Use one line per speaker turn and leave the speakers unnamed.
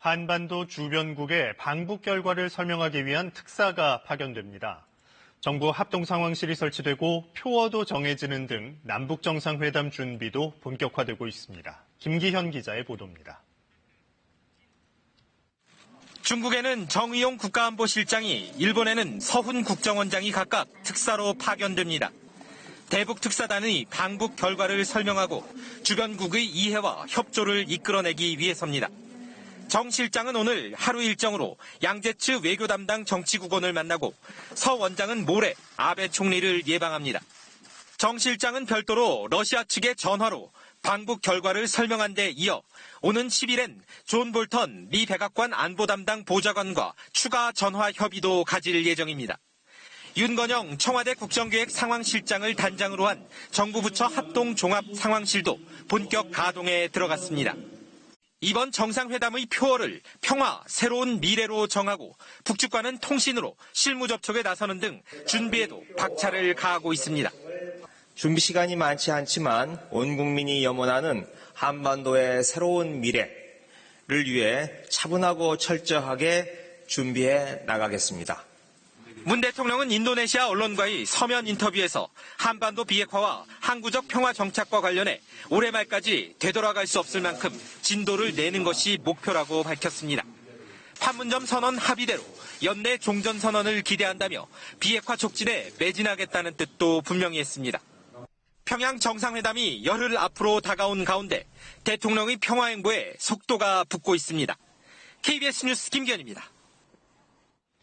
한반도 주변국의 방북 결과를 설명하기 위한 특사가 파견됩니다. 정부 합동상황실이 설치되고 표어도 정해지는 등 남북 정상회담 준비도 본격화되고 있습니다. 김기현 기자의 보도입니다.
중국에는 정의용 국가안보실장이 일본에는 서훈 국정원장이 각각 특사로 파견됩니다. 대북 특사단의 방북 결과를 설명하고 주변국의 이해와 협조를 이끌어내기 위해서입니다. 정 실장은 오늘 하루 일정으로 양재츠 외교 담당 정치국원을 만나고 서 원장은 모레 아베 총리를 예방합니다. 정 실장은 별도로 러시아 측의 전화로 방북 결과를 설명한 데 이어 오는 10일엔 존 볼턴 미 백악관 안보 담당 보좌관과 추가 전화 협의도 가질 예정입니다. 윤건영 청와대 국정기획 상황실장을 단장으로 한 정부 부처 합동 종합 상황실도 본격 가동에 들어갔습니다. 이번 정상회담의 표어를 평화, 새로운 미래로 정하고 북측과는 통신으로 실무 접촉에 나서는 등 준비에도 박차를 가하고 있습니다.
준비 시간이 많지 않지만 온 국민이 염원하는 한반도의 새로운 미래를 위해 차분하고 철저하게 준비해 나가겠습니다.
문 대통령은 인도네시아 언론과의 서면 인터뷰에서 한반도 비핵화와 항구적 평화 정착과 관련해 올해 말까지 되돌아갈 수 없을 만큼 진도를 내는 것이 목표라고 밝혔습니다. 판문점 선언 합의대로 연내 종전 선언을 기대한다며 비핵화 촉진에 매진하겠다는 뜻도 분명히 했습니다. 평양 정상회담이 열흘 앞으로 다가온 가운데 대통령의 평화 행보에 속도가 붙고 있습니다. KBS 뉴스 김기현입니다.